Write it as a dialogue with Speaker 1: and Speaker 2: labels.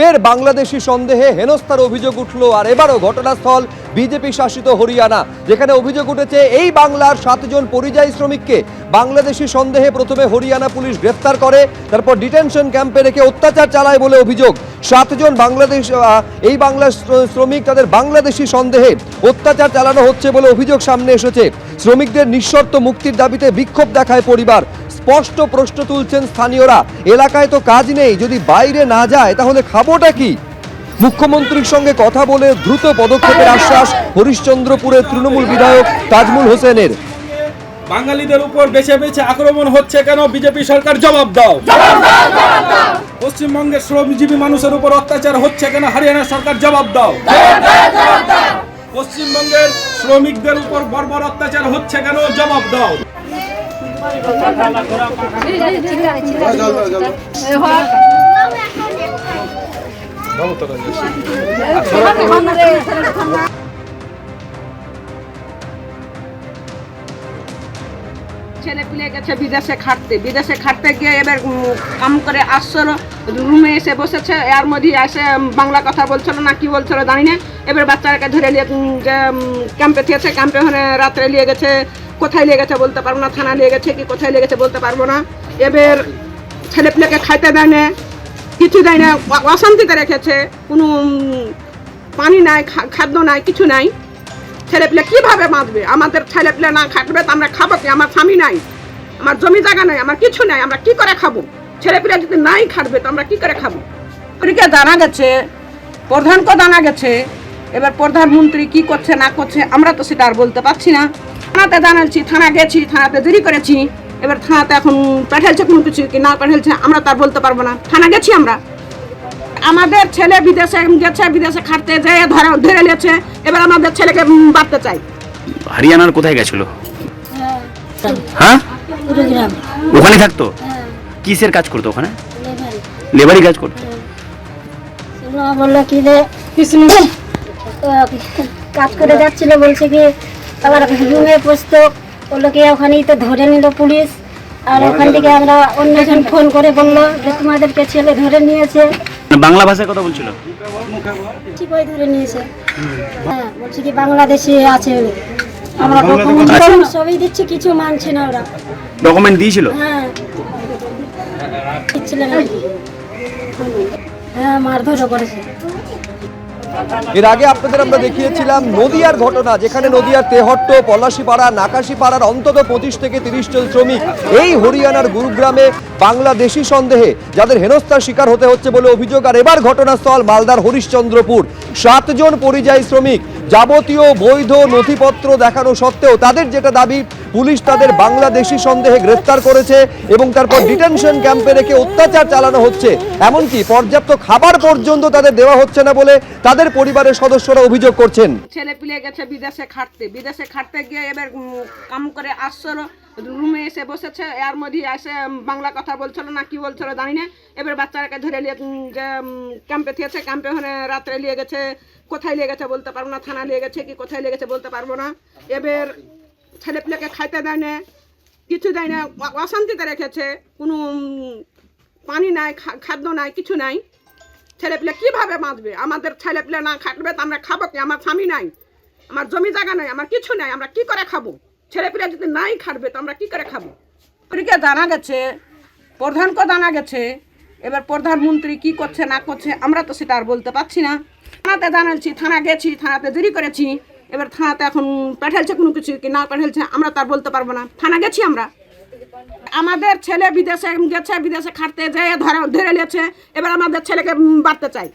Speaker 1: ফের বাংলাদেশি সন্দেহে হেনস্থার অভিযোগ উঠল আর এবারও ঘটনাস্থল বিজেপি শাসিত হরিয়ানা, যেখানে অভিযোগ উঠেছে এই বাংলার সাতজন পরিযায়ী শ্রমিককে বাংলাদেশি সন্দেহে প্রথমে হরিয়ানা পুলিশ গ্রেফতার করে, তারপর ডিটেনশন ক্যাম্পে রেখে অত্যাচার চালায় বলে অভিযোগ। সাতজন বাংলাদেশ এই বাংলার শ্রমিক তাদের বাংলাদেশি সন্দেহে অত্যাচার চালানো হচ্ছে বলে অভিযোগ সামনে এসেছে। শ্রমিকদের নিঃশর্ত মুক্তির দাবিতে বিক্ষোভ দেখায় পরিবার। স্পষ্ট প্রশ্ন তুলছেন স্থানীয়রা। এলাকায় তো কাজ নেই যদি বাইরে না যায় তাহলে খাবোটা কি? মুখ্যমন্ত্রীর সঙ্গে কথা বলে দ্রুত পদক্ষেপের আশ্বাস হরিশ্চন্দ্রপুরের তৃণমূল বিধায়ক তাজমুল হোসেনের।
Speaker 2: বাঙালিদের উপর বেছে বেছে আক্রমণ হচ্ছে কেন? বিজেপি সরকার জবাব দাও। পশ্চিমবঙ্গের শ্রমজীবী মানুষের উপর অত্যাচার হচ্ছে কেন? হরিয়ানা সরকার জবাব দাও। পশ্চিমবঙ্গের শ্রমিকদের উপর বর্বর অত্যাচার হচ্ছে কেন? জবাব দাও।
Speaker 3: ছেলে পিলে গেছে, বিদেশে খাটতে। বিদেশে খাটতে গিয়ে এবার কাম করে আসছিল, রুমে এসে বসেছে, এর মধ্যে এসে বাংলা কথা বলছিল না, কি বলছিল জানি না। এবার বাচ্চাটাকে ধরে নিয়ে যে ক্যাম্পে থিয়েছে, ক্যাম্পে ওখানে রাত্রে নিয়ে গেছে কোথায় নিয়ে গেছে বলতে পারব না থানা নিয়ে গেছে কি, কোথায় নিয়ে গেছে বলতে পারব না। এবার ছেলে পিলেকে খাইতে দেয় না, কিছু দেয় না অশান্তিতে রেখেছে, কোনো পানি নাই খাদ্য নাই, কিছু নাই। ছেলেপিলে কীভাবে বাঁচবে? আমাদের ছেলেপিলে না খাটবে তো আমরা খাব কি? আমার স্বামী নাই, আমার জমি জায়গা নাই, আমার কিছু নাই, আমরা কি করে খাব? ছেলেপিলে যদি নাই খাটবে তো আমরা কি করে খাব? ওদিকে জানা গেছে, প্রধানকে জানা গেছে, এবার প্রধানমন্ত্রী কি করছে না করছে আমরা তো সেটা আর বলতে পারছি না। থানাতে জানাচ্ছি থানা গেছি থানাতে দেরি করেছি এবার থানাতে এখন পাঠাইছে কোনো কিছু কি না পাঠাইছে আমরা তো আর বলতে পারব না থানা গেছি আমরা আমাদের ছেলে বিদেশে গেছে বিদেশে খাটতে যেয়ে ধরে ধরে নিয়েছে এবার আমাদের ছেলেকে বাড়তে চাই
Speaker 4: হরিয়ানার কোথায় গেছিল হ্যাঁ ওখানে থাকতো
Speaker 5: হ্যাঁ
Speaker 4: কিসের কাজ করতো ওখানে
Speaker 5: লেবারি
Speaker 4: কাজ করতো
Speaker 5: বলল কি কাজ করে যাচ্ছিল বলছে কি আবার রুমে বসতো বলল কি ওখানেই তো ধরে নিল পুলিশ। আর ওখান থেকে আমরা অন্যজন ফোন করে বলল যে তোমাদেরকে ছেলে ধরে নিয়েছে।
Speaker 4: বাংলা ভাষায় কথা বলছিল?
Speaker 5: ঠিক ধরে নিয়েছে। হ্যাঁ বলছে কি বাংলাদেশে আছে আমরা ডকুমেন্ট সবই দিচ্ছি কিছু মানছে না ওরা।
Speaker 4: ডকুমেন্ট দিয়েছিল?
Speaker 5: হ্যাঁ। দিচ্ছিলেন আর হ্যাঁ মারধরও করেছে।
Speaker 1: এর আগে আপনাদের আমরা দেখিয়েছিলাম নদিয়ার ঘটনা, যেখানে নদিয়ার তেহট্ট, পলাশিপাড়া, নাকাশিপাড়ার অন্তত পঁচিশ থেকে তিরিশ জন শ্রমিক এই হরিয়ানার গুরুগ্রামে বাংলাদেশি সন্দেহে, যাদের হেনস্থার শিকার হতে হচ্ছে বলে অভিযোগ। আর এবার ঘটনাস্থল মালদার হরিশ্চন্দ্রপুর। সাতজন পরিযায়ী শ্রমিক যাবতীয় বৈধ নথিপত্র দেখানো সত্ত্বেও তাদের যেটা দাবি, পুলিশ তাদের বাংলাদেশি সন্দেহে গ্রেফতার করেছে এবং তারপর ডিটেনশন ক্যাম্পে রেখে অত্যাচার চালানো হচ্ছে। এমনকি পর্যাপ্ত খাবার পর্যন্ত তাদের দেওয়া হচ্ছে না বলে তাদের পরিবারের সদস্যরা অভিযোগ করছেন।
Speaker 3: ছেলে পিলে গেছে বিদেশে খাটতে। বিদেশে খাটতে গিয়ে এবার কাম করে আসছিল রুমে এসে বসেছে, এর মধ্যে এসে বাংলা কথা বলছিল না, কি বলছিল জানি না। এবার বাচ্চাটাকে ধরে নিয়ে যে ক্যাম্পে থিয়েছে ক্যাম্পে ওখানে রাত্রে নিয়ে গেছে, কোথায় নিয়ে গেছে বলতে পারব না থানা নিয়ে গেছে কি, কোথায় নিয়ে গেছে বলতে পারব না। এবার ছেলে পিলেকে খাইতে দেয় না, কিছু দেয় না অশান্তিতে রেখেছে, কোনো পানি নাই খাদ্য নাই, কিছু নাই। ছেলেপিলে কীভাবে বাঁচবে? আমাদের ছেলেপিলে না খাটবে তো আমরা খাব কি? আমার স্বামী নাই, আমার জমি জায়গা নাই, আমার কিছু নাই, আমরা কি করে খাব? ছেলেপিলে যদি নাই খাটবে তো আমরা কি করে খাব? ওদিকে জানা গেছে, প্রধানকে জানা গেছে, এবার প্রধানমন্ত্রী কি করছে, না করছে, আমরা তো সেটা আর বলতে পারছি না। থানাতে জানাচ্ছি থানা গেছি, থানাতে দেরি করেছি, এবার থানাতে এখন পাঠাইছে কোনো কিছু কি না পাঠাইছে, আমরা তো আর বলতে পারব না। থানা গেছি আমরা। আমাদের ছেলে বিদেশে গেছে, বিদেশে খাটতে যেয়ে ধরে ধরে নিয়েছে, এবার আমাদের ছেলেকে বাড়তে চাই।